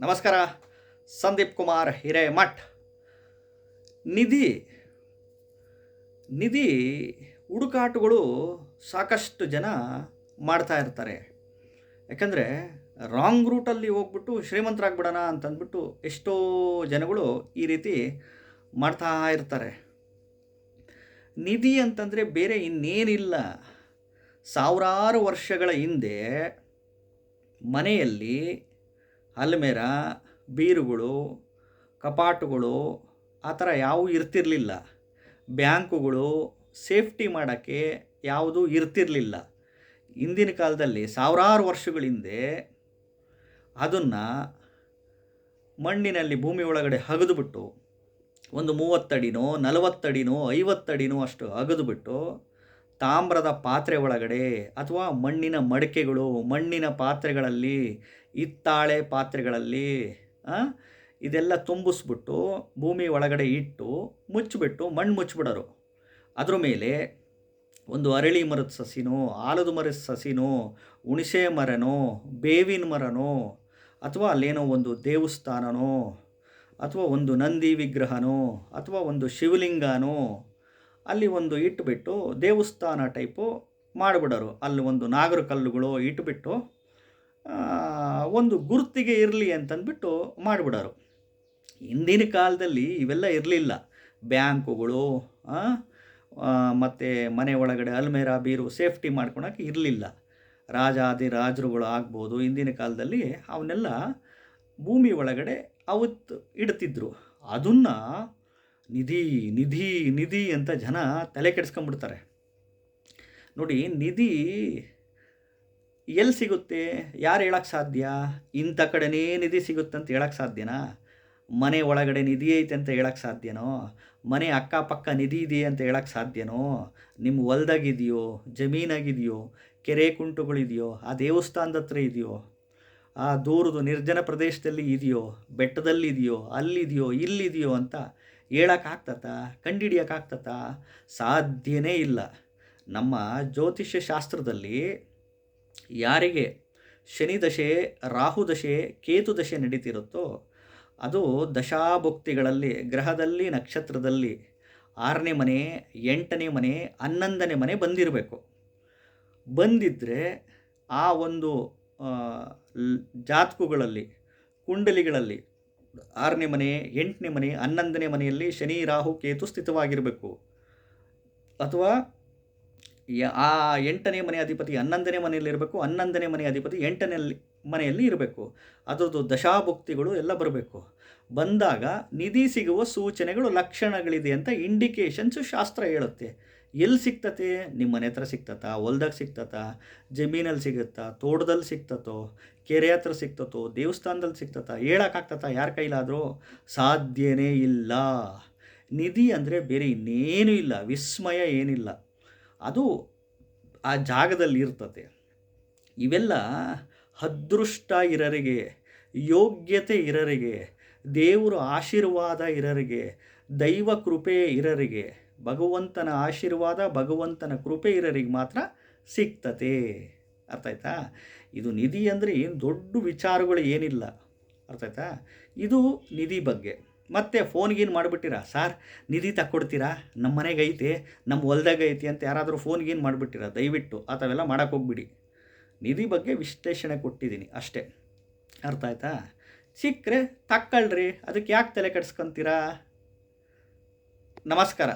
ನಮಸ್ಕಾರ. ಸಂದೀಪ್ ಕುಮಾರ್ ಹಿರೇಮಠ್. ನಿಧಿ ನಿಧಿ ಹುಡುಕಾಟಗಳು ಸಾಕಷ್ಟು ಜನ ಮಾಡ್ತಾ ಇರ್ತಾರೆ. ಯಾಕಂದರೆ ರಾಂಗ್ ರೂಟಲ್ಲಿ ಹೋಗ್ಬಿಟ್ಟು ಶ್ರೀಮಂತರಾಗ್ಬಿಡೋಣ ಅಂತಂದ್ಬಿಟ್ಟು ಎಷ್ಟೋ ಜನಗಳು ಈ ರೀತಿ ಮಾಡ್ತಾ ಇರ್ತಾರೆ. ನಿಧಿ ಅಂತಂದರೆ ಬೇರೆ ಇನ್ನೇನಿಲ್ಲ. ಸಾವಿರಾರು ವರ್ಷಗಳ ಹಿಂದೆ ಮನೆಯಲ್ಲಿ ಅಲ್ಮೇರ ಬೀರುಗಳು, ಕಪಾಟುಗಳು ಆ ಥರ ಯಾವೂ ಇರ್ತಿರಲಿಲ್ಲ. ಬ್ಯಾಂಕುಗಳು ಸೇಫ್ಟಿ ಮಾಡೋಕ್ಕೆ ಯಾವುದೂ ಇರ್ತಿರಲಿಲ್ಲ. ಹಿಂದಿನ ಕಾಲದಲ್ಲಿ ಸಾವಿರಾರು ವರ್ಷಗಳ ಹಿಂದೆ ಅದನ್ನು ಮಣ್ಣಿನಲ್ಲಿ ಭೂಮಿ ಒಳಗಡೆ ಹಗದುಬಿಟ್ಟು ಒಂದು ಮೂವತ್ತಡಿನೋ, ನಲವತ್ತಡಿನೋ, ಐವತ್ತಡಿನೋ ಅಷ್ಟು ಹಗದುಬಿಟ್ಟು ತಾಮ್ರದ ಪಾತ್ರೆ ಒಳಗಡೆ ಅಥವಾ ಮಣ್ಣಿನ ಮಡಕೆಗಳು, ಮಣ್ಣಿನ ಪಾತ್ರೆಗಳಲ್ಲಿ ಹಿತ್ತಾಳೆ ಪಾತ್ರೆಗಳಲ್ಲಿ ಇದೆಲ್ಲ ತುಂಬಿಸ್ಬಿಟ್ಟು ಭೂಮಿ ಒಳಗಡೆ ಇಟ್ಟು ಮುಚ್ಚಿಬಿಟ್ಟು ಮಣ್ಣು ಮುಚ್ಚಿಬಿಡೋರು. ಅದ್ರ ಮೇಲೆ ಒಂದು ಅರಳಿ ಮರದ ಸಸಿನೋ ಆಲದ ಮರದ ಸಸಿನೋ ಹುಣಸೆ ಮರನೋ ಬೇವಿನ ಮರನೋ ಅಥವಾ ಅಲ್ಲೇನೋ ಒಂದು ದೇವಸ್ಥಾನನೋ ಅಥವಾ ಒಂದು ನಂದಿ ವಿಗ್ರಹನೋ ಅಥವಾ ಒಂದು ಶಿವಲಿಂಗನೋ ಅಲ್ಲಿ ಒಂದು ಇಟ್ಟುಬಿಟ್ಟು ದೇವಸ್ಥಾನ ಟೈಪು ಮಾಡಿಬಿಡೋರು. ಅಲ್ಲಿ ಒಂದು ನಾಗರ ಕಲ್ಲುಗಳು ಇಟ್ಬಿಟ್ಟು ಆ, ಒಂದು ಗುರುತಿಗೆ ಇರಲಿ ಅಂತಂದ್ಬಿಟ್ಟು ಮಾಡಿಬಿಡೋರು. ಹಿಂದಿನ ಕಾಲದಲ್ಲಿ ಇವೆಲ್ಲ ಇರಲಿಲ್ಲ. ಬ್ಯಾಂಕುಗಳು ಮತ್ತು ಮನೆ ಒಳಗಡೆ ಅಲ್ಮೇರಾ ಬೀರು ಸೇಫ್ಟಿ ಮಾಡ್ಕೊಳಕ್ಕೆ ಇರಲಿಲ್ಲ. ರಾಜಾದಿ ರಾಜರುಗಳು ಆಗ್ಬೋದು, ಹಿಂದಿನ ಕಾಲದಲ್ಲಿ ಅವನ್ನೆಲ್ಲ ಭೂಮಿ ಒಳಗಡೆ ಅವತ್ತು ಇಡ್ತಿದ್ರು. ಅದನ್ನು ನಿಧಿ ನಿಧಿ ನಿಧಿ ಅಂತ ಜನ ತಲೆ ಕೆಡಿಸ್ಕೊಂಬಿಡ್ತಾರೆ ನೋಡಿ, ನಿಧಿ ಎಲ್ಲಿ ಸಿಗುತ್ತೆ? ಯಾರು ಹೇಳಕ್ಕೆ ಸಾಧ್ಯ? ಇಂಥ ಕಡೆನೇ ನಿಧಿ ಸಿಗುತ್ತೆ ಅಂತ ಹೇಳಕ್ಕೆ ಸಾಧ್ಯನಾ? ಮನೆ ಒಳಗಡೆ ನಿಧಿ ಐತೆ ಅಂತ ಹೇಳಕ್ಕೆ ಸಾಧ್ಯನೋ? ಮನೆ ಅಕ್ಕಪಕ್ಕ ನಿಧಿ ಇದೆ ಅಂತ ಹೇಳಕ್ಕೆ ಸಾಧ್ಯನೋ? ನಿಮ್ಮ ಹೊಲ್ದಾಗಿದೆಯೋ? ಜಮೀನಾಗಿದೆಯೋ? ಕೆರೆ ಕುಂಟುಗಳಿದೆಯೋ? ಆ ದೇವಸ್ಥಾನದ ಹತ್ರ ಇದೆಯೋ? ಆ ದೂರದ ನಿರ್ಜನ ಪ್ರದೇಶದಲ್ಲಿ ಇದೆಯೋ? ಬೆಟ್ಟದಲ್ಲಿದೆಯೋ? ಅಲ್ಲಿದೆಯೋ? ಇಲ್ಲಿದೆಯೋ ಅಂತ ಹೇಳೋಕ್ಕಾಗ್ತತ ಕಂಡಿಡಿಯೋಕ್ಕಾಗ್ತತ ಸಾಧ್ಯನೇ ಇಲ್ಲ. ನಮ್ಮ ಜ್ಯೋತಿಷ್ಯ ಶಾಸ್ತ್ರದಲ್ಲಿ ಯಾರಿಗೆ? ಶನಿ ದಶೆ, ರಾಹು ದಶೆ, ಕೇತು ದಶೆ ನಡೀತಿರುತ್ತೋ, ಅದು ದಶಾಭುಕ್ತಿಗಳಲ್ಲಿ, ಗ್ರಹದಲ್ಲಿ, ನಕ್ಷತ್ರದಲ್ಲಿ ಆರನೇ ಮನೆ, ಎಂಟನೇ ಮನೆ, ಹನ್ನೊಂದನೇ ಮನೆ ಬಂದಿರಬೇಕು. ಬಂದಿದ್ದರೆ ಆ ಒಂದು ಜಾತಕುಗಳಲ್ಲಿ, ಕುಂಡಲಿಗಳಲ್ಲಿ ಆರನೇ ಮನೆ, ಎಂಟನೇ ಮನೆ, ಹನ್ನೊಂದನೇ ಮನೆಯಲ್ಲಿ ಶನಿ, ರಾಹು, ಕೇತು ಸ್ಥಿತವಾಗಿರಬೇಕು. ಅಥವಾ ಆ ಎಂಟನೇ ಮನೆ ಅಧಿಪತಿ ಹನ್ನೊಂದನೇ ಮನೆಯಲ್ಲಿ ಇರಬೇಕು, ಹನ್ನೊಂದನೇ ಮನೆ ಅಧಿಪತಿ ಎಂಟನೇ ಮನೆಯಲ್ಲಿ ಇರಬೇಕು. ಅದರದ್ದು ದಶಾಭುಕ್ತಿಗಳು ಎಲ್ಲ ಬರಬೇಕು. ಬಂದಾಗ ನಿಧಿ ಸಿಗುವ ಸೂಚನೆಗಳು, ಲಕ್ಷಣಗಳಿದೆ ಅಂತ ಇಂಡಿಕೇಶನ್ಸು ಶಾಸ್ತ್ರ ಹೇಳುತ್ತೆ. ಎಲ್ಲಿ ಸಿಗ್ತತೆ ನಿಮ್ಮ ಮನೆ ಹತ್ರ ಸಿಗ್ತತಾ ಹೊಲ್ದಾಗ ಸಿಗ್ತತಾ ಜಮೀನಲ್ಲಿ ಸಿಗುತ್ತಾ? ತೋಟದಲ್ಲಿ ಸಿಗ್ತತೋ ಕೆರೆ ಹತ್ರ ಸಿಗ್ತತೋ ದೇವಸ್ಥಾನದಲ್ಲಿ ಸಿಗ್ತತಾ ಹೇಳೋಕ್ಕಾಗ್ತತ ಯಾರ ಕೈಲಾದರೂ? ಸಾಧ್ಯನೇ ಇಲ್ಲ. ನಿಧಿ ಅಂದರೆ ಬೇರೆ ಇನ್ನೇನೂ ಇಲ್ಲ. ವಿಸ್ಮಯ ಏನಿಲ್ಲ. ಅದು ಆ ಜಾಗದಲ್ಲಿ ಇರ್ತದೆ. ಇವೆಲ್ಲ ಅದೃಷ್ಟ ಇರರಿಗೆ, ಯೋಗ್ಯತೆ ಇರರಿಗೆ, ದೇವರ ಆಶೀರ್ವಾದ ಇರರಿಗೆ, ದೈವ ಕೃಪೆ ಇರರಿಗೆ, ಭಗವಂತನ ಆಶೀರ್ವಾದ, ಭಗವಂತನ ಕೃಪೆ ಇರರಿಗೆ ಮಾತ್ರ ಸಿಗ್ತತೆ ಅರ್ಥ ಆಯ್ತಾ? ಇದು ನಿಧಿ ಅಂದರೆ ಏನು ದೊಡ್ಡ ವಿಚಾರಗಳು ಏನಿಲ್ಲ. ಅರ್ಥ ಆಯ್ತಾ? ಇದು ನಿಧಿ ಬಗ್ಗೆ. ಮತ್ತೆ ಫೋನ್ಗೇನು ಮಾಡಿಬಿಟ್ಟಿರಾ? ಸಾರ್, ನಿಧಿ ತಕ್ಕೊಡ್ತೀರಾ? ನಮ್ಮ ಮನೆಗೆ ಐತಿ ನಮ್ಮ ಹೊಲ್ದಾಗ ಐತಿ ಅಂತ ಯಾರಾದರೂ ಫೋನ್ಗೇನು ಮಾಡಿಬಿಟ್ಟಿರಾ? ದಯವಿಟ್ಟು ಆ ಥವೆಲ್ಲ ಮಾಡೋಕ್ಕೆ ಹೋಗ್ಬಿಡಿ. ನಿಧಿ ಬಗ್ಗೆ ವಿಶ್ಲೇಷಣೆ ಕೊಟ್ಟಿದ್ದೀನಿ ಅಷ್ಟೇ. ಅರ್ಥ ಆಯ್ತಾ? ಸಿಕ್ಕರೆ ತಕ್ಕಳ್ರಿ. ಅದಕ್ಕೆ ಯಾಕೆ ತಲೆ ಕೆಡಿಸ್ಕೊಂತೀರಾ? ನಮಸ್ಕಾರ.